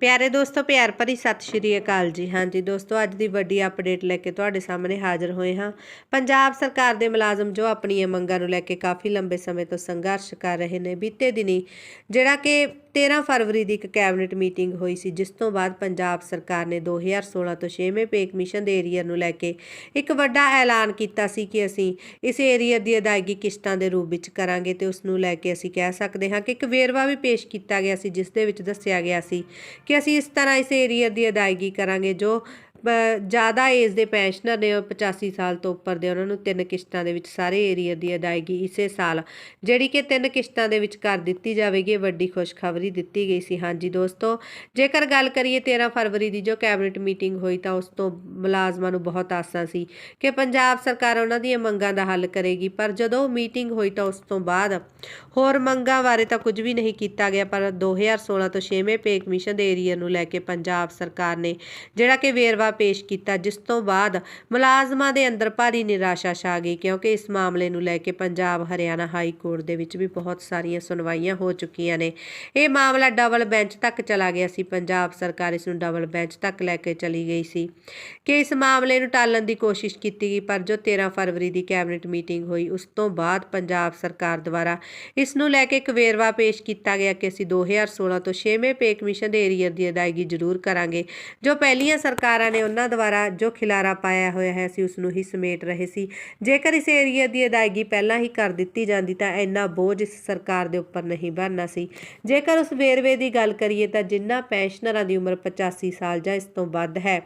ਪਿਆਰੇ ਦੋਸਤੋ, ਪਿਆਰ ਭਰੀ ਸਤਿ ਸ਼੍ਰੀ ਅਕਾਲ ਜੀ। ਹਾਂਜੀ ਦੋਸਤੋ, ਅੱਜ ਦੀ ਵੱਡੀ ਅਪਡੇਟ ਲੈ ਕੇ ਤੁਹਾਡੇ ਸਾਹਮਣੇ ਹਾਜ਼ਰ ਹੋਏ ਹਾਂ। ਪੰਜਾਬ ਸਰਕਾਰ ਦੇ ਮੁਲਾਜ਼ਮ ਜੋ ਆਪਣੀਆਂ ਮੰਗਾਂ ਨੂੰ ਲੈ ਕੇ ਕਾਫੀ ਲੰਬੇ ਸਮੇਂ ਤੋਂ ਸੰਘਰਸ਼ ਕਰ ਰਹੇ ਨੇ, ਬੀਤੇ ਦਿਨੀ ਜਿਹੜਾ ਕਿ 13 ਫਰਵਰੀ ਦੀ ਇੱਕ ਕੈਬਨਿਟ ਮੀਟਿੰਗ ਹੋਈ ਸੀ, ਜਿਸ ਤੋਂ ਬਾਅਦ ਪੰਜਾਬ ਸਰਕਾਰ ਨੇ 2016 ਤੋਂ 6ਵੇਂ ਪੇ ਕਮਿਸ਼ਨ ਦੇ ਏਰੀਆ ਨੂੰ ਲੈ ਕੇ ਇੱਕ ਵੱਡਾ ਐਲਾਨ ਕੀਤਾ ਸੀ ਕਿ ਅਸੀਂ ਇਸ ਏਰੀਆ ਦੀ ਅਦਾਇਗੀ ਕਿਸ਼ਤਾਂ ਦੇ ਰੂਪ ਵਿੱਚ ਕਰਾਂਗੇ ਤੇ ਉਸ ਨੂੰ ਲੈ ਕੇ ਅਸੀਂ ਕਹਿ ਸਕਦੇ ਹਾਂ ਕਿ ਇੱਕ ਵੇਰਵਾ ਵੀ ਪੇਸ਼ ਕੀਤਾ ਗਿਆ ਸੀ, ਜਿਸ ਦੇ ਵਿੱਚ ਦੱਸਿਆ ਗਿਆ ਸੀ ਕਿ ਅਸੀਂ ਇਸ ਤਰ੍ਹਾਂ ਇਸ ਏਰੀਆ ਦੀ ਅਦਾਇਗੀ ਕਰਾਂਗੇ, ਜੋ ਜ਼ਿਆਦਾ ਏਜ ਦੇ ਪੈਨਸ਼ਨਰ ਨੇ ਉਹ 85 ਸਾਲ ਤੋਂ ਉੱਪਰ ਦੇ, ਉਹਨਾਂ ਨੂੰ ਤਿੰਨ ਕਿਸ਼ਤਾਂ ਦੇ ਵਿੱਚ ਸਾਰੇ ਏਰੀਆ ਦੀ ਅਦਾਇਗੀ ਇਸੇ ਸਾਲ। ਜਿਹੜੀ ਕਿ ਤਿੰਨ ਕਿਸ਼ਤਾਂ ਦੇ ਵਿੱਚ ਕਰ ਦਿੱਤੀ ਜਾਵੇਗੀ ਵੱਡੀ ਖੁਸ਼ਖਬਰੀ ਦਿੱਤੀ ਗਈ ਸੀ। ਹਾਂਜੀ ਦੋਸਤੋ, ਜੇਕਰ ਗੱਲ ਕਰੀਏ 13 ਫਰਵਰੀ ਦੀ ਜੋ ਕੈਬਨਿਟ ਮੀਟਿੰਗ ਹੋਈ, ਤਾਂ ਉਸ ਤੋਂ ਮੁਲਾਜ਼ਮਾਂ ਨੂੰ ਬਹੁਤ ਆਸਾਂ ਸੀ ਕਿ ਪੰਜਾਬ ਸਰਕਾਰ ਉਹਨਾਂ ਦੀਆਂ ਮੰਗਾਂ ਦਾ ਹੱਲ ਕਰੇਗੀ। ਪਰ ਜਦੋਂ ਮੀਟਿੰਗ ਹੋਈ, ਤਾਂ ਉਸ ਤੋਂ ਬਾਅਦ ਹੋਰ ਮੰਗਾਂ ਬਾਰੇ ਤਾਂ ਕੁਝ ਵੀ ਨਹੀਂ ਕੀਤਾ ਗਿਆ, ਪਰ 2016 ਤੋਂ 6ਵੇਂ ਪੇ ਕਮਿਸ਼ਨ ਦੇ ਏਰੀਆ ਨੂੰ ਲੈ ਕੇ ਪੰਜਾਬ ਸਰਕਾਰ ਨੇ ਜਿਹੜਾ ਕਿ ਵੇਰਵਾ ਪੇਸ਼ ਕੀਤਾ, ਜਿਸ ਤੋਂ ਬਾਅਦ ਮੁਲਾਜ਼ਮਾਂ ਦੇ ਅੰਦਰ ਭਾਰੀ ਨਿਰਾਸ਼ਾ ਛਾ ਗਈ, ਕਿਉਂਕਿ ਇਸ ਮਾਮਲੇ ਨੂੰ ਲੈ ਕੇ ਪੰਜਾਬ, ਹਰਿਆਣਾ ਹਾਈ ਕੋਰਟ ਦੇ ਵਿੱਚ ਵੀ ਬਹੁਤ ਸਾਰੀਆਂ ਸੁਣਵਾਈਆਂ ਹੋ ਚੁੱਕੀਆਂ ਨੇ। ਇਹ ਮਾਮਲਾ ਡਬਲ ਬੈਂਚ ਤੱਕ ਚਲਾ ਗਿਆ ਸੀ, ਪੰਜਾਬ ਸਰਕਾਰ ਇਸ ਨੂੰ ਡਬਲ ਬੈਂਚ ਤੱਕ ਲੈ ਕੇ ਚਲੀ ਗਈ ਸੀ। ਕਿ ਇਸ ਮਾਮਲੇ ਨੂੰ ਟਾਲਣ ਦੀ ਕੋਸ਼ਿਸ਼ ਕੀਤੀ ਗਈ, ਪਰ ਜੋ 13 ਫਰਵਰੀ ਦੀ ਕੈਬਨਿਟ ਮੀਟਿੰਗ ਹੋਈ, ਉਸ ਤੋਂ ਬਾਅਦ ਪੰਜਾਬ ਸਰਕਾਰ ਦੁਆਰਾ ਇਸ ਨੂੰ ਲੈ ਕੇ ਇੱਕ ਵੇਰਵਾ ਪੇਸ਼ ਕੀਤਾ ਗਿਆ ਕਿ ਅਸੀਂ 2016 ਤੋਂ 6ਵੇਂ ਪੇ ਕਮਿਸ਼ਨ ਦੇ ਏਰੀਅਰ ਦੀ ਅਦਾਇਗੀ ਜ਼ਰੂਰ ਕਰਾਂਗੇ, ਜੋ ਪਹਿਲੀਆਂ ਸਰਕਾਰਾਂ ਨੇ ਉਹਨਾਂ ਦੁਆਰਾ ਜੋ ਖਿਲਾਰਾ ਪਾਇਆ ਹੋਇਆ ਹੈ, ਅਸੀਂ ਉਸ ਨੂੰ ਹੀ ਸਮੇਟ ਰਹੇ ਸੀ। ਜੇਕਰ ਇਸ ਏਰੀਆ ਦੀ ਅਦਾਇਗੀ ਪਹਿਲਾਂ ਹੀ ਕਰ ਦਿੱਤੀ ਜਾਂਦੀ ਤਾਂ ਇੰਨਾ ਬੋਝ ਇਸ ਸਰਕਾਰ ਦੇ ਉੱਪਰ ਨਹੀਂ ਬਣਨਾ ਸੀ। ਜੇਕਰ ਉਸ ਵੇਰਵੇ ਦੀ ਗੱਲ ਕਰੀਏ ਤਾਂ ਜਿਨ੍ਹਾਂ ਪੈਨਸ਼ਨਰਾਂ ਦੀ ਉਮਰ 85 ਸਾਲ ਜਾਂ ਇਸ ਤੋਂ ਵੱਧ ਹੈ,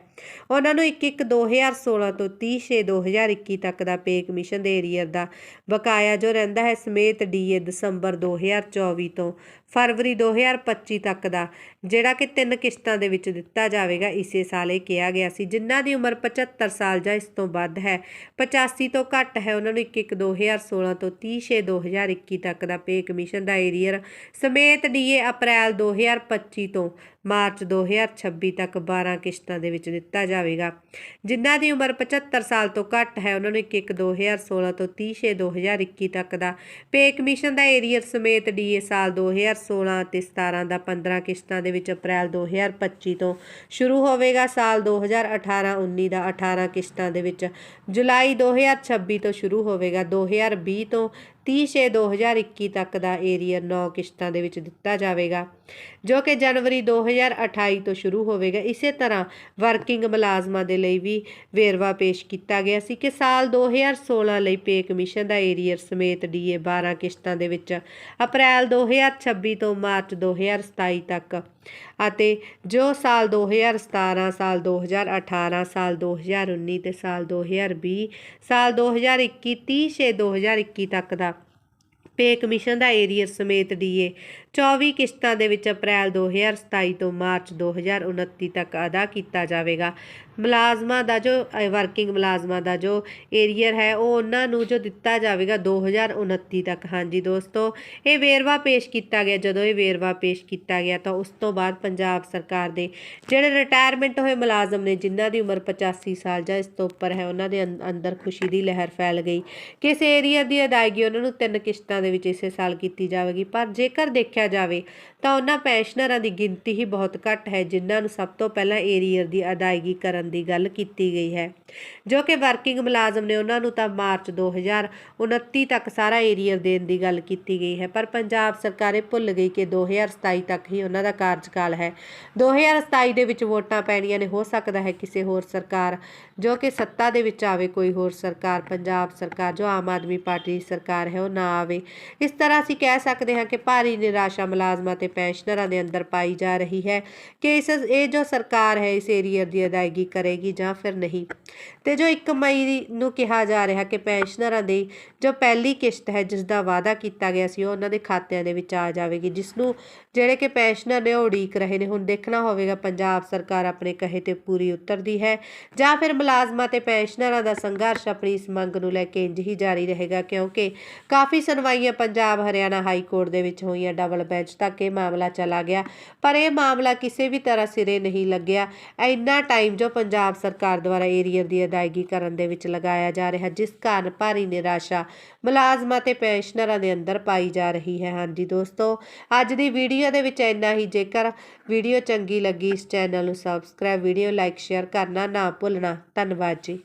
ਉਹਨਾਂ ਨੂੰ 1 2016 ਤੋਂ 30 6 2021 ਤੱਕ ਦਾ ਪੇ ਕਮਿਸ਼ਨ ਦੇ ਏਰੀਅਰ ਦਾ ਬਕਾਇਆ ਜੋ ਰਹਿੰਦਾ ਹੈ ਸਮੇਤ ਡੀਏ ਦਸੰਬਰ 2024 ਤੋਂ ਫਰਵਰੀ 2025 ਤੱਕ ਦਾ, ਜਿਹੜਾ ਕਿ ਤਿੰਨ ਕਿਸ਼ਤਾਂ ਦੇ ਵਿੱਚ ਦਿੱਤਾ ਜਾਵੇਗਾ, ਇਸੇ ਸਾਲ ਇਹ ਕਿਹਾ ਗਿਆ ਸੀ, ਜਿਨ੍ਹਾਂ ਦੀ ਉਮਰ 75 ਸਾਲ ਜਾਂ ਇਸ ਤੋਂ ਵੱਧ ਹੈ। 85 ਤੋਂ ਘੱਟ ਹੈ। ਉਹਨਾਂ ਨੂੰ 1 2016 ਤੋਂ 30 6 2021 ਤੱਕ ਦਾ ਪੇ ਕਮਿਸ਼ਨ ਦਾ ਏਰੀਅਰ ਸਮੇਤ ਡੀਏ ਅਪ੍ਰੈਲ 2025 ਤੋਂ ਮਾਰਚ 2026 ਤੱਕ 12 ਕਿਸ਼ਤਾਂ ਦੇ ਵਿੱਚ ਦਿੱਤਾ ਜਾਵੇਗਾ। ਜਿਨ੍ਹਾਂ ਦੀ ਉਮਰ 75 ਸਾਲ ਤੋਂ ਘੱਟ ਹੈ, ਉਹਨਾਂ ਨੂੰ 1 2016 ਤੋਂ 30 6 2021 ਤੱਕ ਦਾ ਪੇ ਕਮਿਸ਼ਨ ਦਾ ਏਰੀਅਰ ਸਮੇਤ ਡੀਏ ਸਾਲ 2016 ਅਤੇ 17 ਦਾ 15 ਕਿਸ਼ਤਾਂ ਦੇ ਵਿੱਚ ਅਪ੍ਰੈਲ 2025 ਤੋਂ ਸ਼ੁਰੂ ਹੋਵੇਗਾ। ਸਾਲ 2018-19 ਦਾ 18 ਕਿਸ਼ਤਾਂ ਦੇ ਵਿੱਚ ਜੁਲਾਈ 2026 ਤੋਂ ਸ਼ੁਰੂ ਹੋਵੇਗਾ। 2020 ਤੋਂ 30 ਛੇ 2021 ਤੱਕ ਦਾ ਏਰੀਅਰ 9 ਕਿਸ਼ਤਾਂ ਦੇ ਵਿੱਚ ਦਿੱਤਾ ਜਾਵੇਗਾ ਜੋ ਕਿ ਜਨਵਰੀ 2028 ਤੋਂ ਸ਼ੁਰੂ ਹੋਵੇਗਾ ਇਸੇ ਤਰ੍ਹਾਂ ਵਰਕਿੰਗ ਮੁਲਾਜ਼ਮਾਂ ਦੇ ਲਈ ਵੀ ਵੇਰਵਾ ਪੇਸ਼ ਕੀਤਾ ਗਿਆ ਸੀ ਕਿ ਸਾਲ 2016 ਲਈ ਪੇ ਕਮਿਸ਼ਨ ਦਾ ਏਰੀਅਰ ਸਮੇਤ ਡੀਏ 12 ਕਿਸ਼ਤਾਂ ਦੇ ਵਿੱਚ ਅਪ੍ਰੈਲ 2026 ਤੋਂ ਮਾਰਚ 2027 ਤੱਕ ਅਤੇ ਜੋ ਸਾਲ 2017 ਸਾਲ 2018 ਸਾਲ 2019 ਤੇ ਸਾਲ 2020 ਸਾਲ 2021 30 ਛੇ 2021 ਤੱਕ ਦਾ ਪੇ ਕਮਿਸ਼ਨ ਦਾ ਏਰੀਅਰ ਸਮੇਤ ਡੀਏ। 24 ਕਿਸ਼ਤਾਂ ਦੇ ਵਿੱਚ ਅਪ੍ਰੈਲ 2027 ਤੋਂ ਮਾਰਚ 2029 ਤੱਕ ਅਦਾ ਕੀਤਾ ਜਾਵੇਗਾ। ਮੁਲਾਜ਼ਮਾਂ ਦਾ ਜੋ ਵਰਕਿੰਗ ਮੁਲਾਜ਼ਮਾਂ ਦਾ ਜੋ ਏਰੀਅਰ ਹੈ, ਉਹ ਉਹਨਾਂ ਨੂੰ ਜੋ ਦਿੱਤਾ ਜਾਵੇਗਾ 2029 ਤੱਕ। ਹਾਂਜੀ ਦੋਸਤੋ, ਇਹ ਵੇਰਵਾ ਪੇਸ਼ ਕੀਤਾ ਗਿਆ। ਜਦੋਂ ਇਹ ਵੇਰਵਾ ਪੇਸ਼ ਕੀਤਾ ਗਿਆ, ਤਾਂ ਉਸ ਤੋਂ ਬਾਅਦ ਪੰਜਾਬ ਸਰਕਾਰ ਦੇ ਜਿਹੜੇ ਰਿਟਾਇਰਮੈਂਟ ਹੋਏ ਮੁਲਾਜ਼ਮ ਨੇ, ਜਿਨ੍ਹਾਂ ਦੀ ਉਮਰ 85 ਸਾਲ ਜਾਂ ਇਸ ਤੋਂ ਉੱਪਰ ਹੈ, ਉਹਨਾਂ ਦੇ ਅੰ- ਅੰਦਰ ਖੁਸ਼ੀ ਦੀ ਲਹਿਰ ਫੈਲ ਗਈ। ਕਿ ਇਸ ਏਰੀਆ ਦੀ ਅਦਾਇਗੀ ਉਹਨਾਂ ਨੂੰ ਤਿੰਨ ਕਿਸ਼ਤਾਂ ਦੇ ਵਿੱਚ ਇਸੇ ਸਾਲ ਕੀਤੀ ਜਾਵੇਗੀ। ਪਰ ਜੇਕਰ ਦੇਖਿਆ ਜਾਵੇ, ਤਾਂ ਉਹਨਾਂ ਪੈਨਸ਼ਨਰਾਂ ਦੀ ਗਿਣਤੀ ਹੀ ਬਹੁਤ ਘੱਟ ਹੈ, ਜਿਨ੍ਹਾਂ ਨੂੰ ਸਭ ਤੋਂ ਪਹਿਲਾਂ ਏਰੀਅਰ ਦੀ ਅਦਾਇਗੀ ਕਰਨ ਦੀ ਗੱਲ ਕੀਤੀ ਗਈ ਹੈ। ਜੋ ਕਿ ਵਰਕਿੰਗ ਮੁਲਾਜ਼ਮ ਨੇ ਉਹਨਾਂ ਨੂੰ ਤਾਂ ਮਾਰਚ 2029 ਤੱਕ ਸਾਰਾ ਏਰੀਅਰ ਦੇਣ ਦੀ ਗੱਲ ਕੀਤੀ ਗਈ ਹੈ। ਪਰ ਪੰਜਾਬ ਸਰਕਾਰ ਇਹ ਭੁੱਲ ਗਈ ਕਿ 2027 ਤੱਕ ਹੀ ਉਹਨਾਂ ਦਾ ਕਾਰਜਕਾਲ ਹੈ। 2027 ਦੇ ਵਿੱਚ ਵੋਟਾਂ ਪੈਣੀਆਂ ਨੇ। ਹੋ ਸਕਦਾ ਹੈ ਕਿਸੇ ਹੋਰ ਸਰਕਾਰ ਜੋ ਕਿ ਸੱਤਾ ਦੇ ਵਿੱਚ ਆਵੇ, ਕੋਈ ਹੋਰ ਸਰਕਾਰ, ਪੰਜਾਬ ਸਰਕਾਰ, ਜੋ ਆਮ ਆਦਮੀ ਪਾਰਟੀ ਦੀ ਸਰਕਾਰ ਹੈ, ਉਹ ਨਾ ਆਵੇ। ਇਸ ਤਰ੍ਹਾਂ ਅਸੀਂ ਕਹਿ ਸਕਦੇ ਹਾਂ ਕਿ ਭਾਰੀ ਨਿਰਾਸ਼ਾ ਮੁਲਾਜ਼ਮਾਂ ਤੇ ਪੈਨਸ਼ਨਰਾਂ ਦੇ ਅੰਦਰ ਪਾਈ ਜਾ ਰਹੀ ਹੈ ਕਿ ਇਸ, ਇਹ ਜੋ ਸਰਕਾਰ ਹੈ, ਇਸ ਏਰੀਆ ਦੀ ਅਦਾਇਗੀ ਕਰੇਗੀ ਜਾਂ ਫਿਰ ਨਹੀਂ। ਤੇ ਜੋ 1 ਮਈ ਨੂੰ ਕਿਹਾ ਜਾ ਰਿਹਾ ਕਿ ਪੈਨਸ਼ਨਰਾਂ ਦੀ ਜੋ ਪਹਿਲੀ ਕਿਸ਼ਤ ਹੈ ਜਿਸ ਦਾ ਵਾਅਦਾ ਕੀਤਾ ਗਿਆ ਸੀ, ਉਹ ਉਹਨਾਂ ਦੇ ਖਾਤਿਆਂ ਦੇ ਵਿੱਚ ਆ ਜਾਵੇਗੀ ਜਿਸ ਨੂੰ ਜਿਹੜੇ ਕਿ ਪੈਨਸ਼ਨਰ ਨੇ ਉਹ ਉਡੀਕ ਰਹੇ ਨੇ। ਹੁਣ ਦੇਖਣਾ ਹੋਵੇਗਾ, ਪੰਜਾਬ ਸਰਕਾਰ ਆਪਣੇ ਕਹੇ ਤੇ ਪੂਰੀ ਉਤਰਦੀ ਹੈ ਜਾਂ ਫਿਰ ਮੁਲਾਜ਼ਮਾਂ ਤੇ ਪੈਨਸ਼ਨਰਾਂ ਦਾ ਸੰਘਰਸ਼ ਆਪਣੀ ਇਸ ਮੰਗ ਨੂੰ ਲੈ ਕੇ ਇੰਜ ਹੀ ਜਾਰੀ ਰਹੇਗਾ, ਕਿਉਂਕਿ ਕਾਫੀ ਸੁਣਵਾਈਆਂ ਪੰਜਾਬ, ਹਰਿਆਣਾ ਹਾਈ ਕੋਰਟ ਦੇ ਵਿੱਚ ਹੋਈਆਂ, ਡਬਲ ਬੈਂਚ ਤੱਕ ਇਹ ਮਾਮਲਾ ਚਲਾ ਗਿਆ। ਪਰ ਇਹ ਮਾਮਲਾ ਕਿਸੇ ਵੀ ਤਰ੍ਹਾਂ ਸਿਰੇ ਨਹੀਂ ਲੱਗਿਆ। ਇੰਨਾ ਟਾਈਮ ਜੋ ਪੰਜਾਬ ਸਰਕਾਰ ਦੁਆਰਾ ਏਰੀਅਰ ਦੀ ਅਦਾਇਗੀ ਕਰਨ ਦੇ ਵਿੱਚ ਲਗਾਇਆ ਜਾ ਰਿਹਾ, ਜਿਸ ਕਾਰਨ ਭਾਰੀ ਨਿਰਾਸ਼ਾ ਮੁਲਾਜ਼ਮਾਂ ਤੇ ਪੈਨਸ਼ਨਰਾਂ ਦੇ ਅੰਦਰ ਪਾਈ ਜਾ ਰਹੀ ਹੈ। ਹਾਂਜੀ ਦੋਸਤੋ, ਅੱਜ ਦੀ ਵੀਡੀਓ ਦੇ ਵਿੱਚ ਇੰਨਾ ਹੀ। ਜੇਕਰ ਵੀਡੀਓ ਚੰਗੀ ਲੱਗੀ ਇਸ ਚੈਨਲ ਨੂੰ ਸਬਸਕ੍ਰਾਈਬ ਵੀਡੀਓ ਲਾਈਕ ਸ਼ੇਅਰ ਕਰਨਾ ਨਾ ਭੁੱਲਣਾ। ਧੰਨਵਾਦ ਜੀ।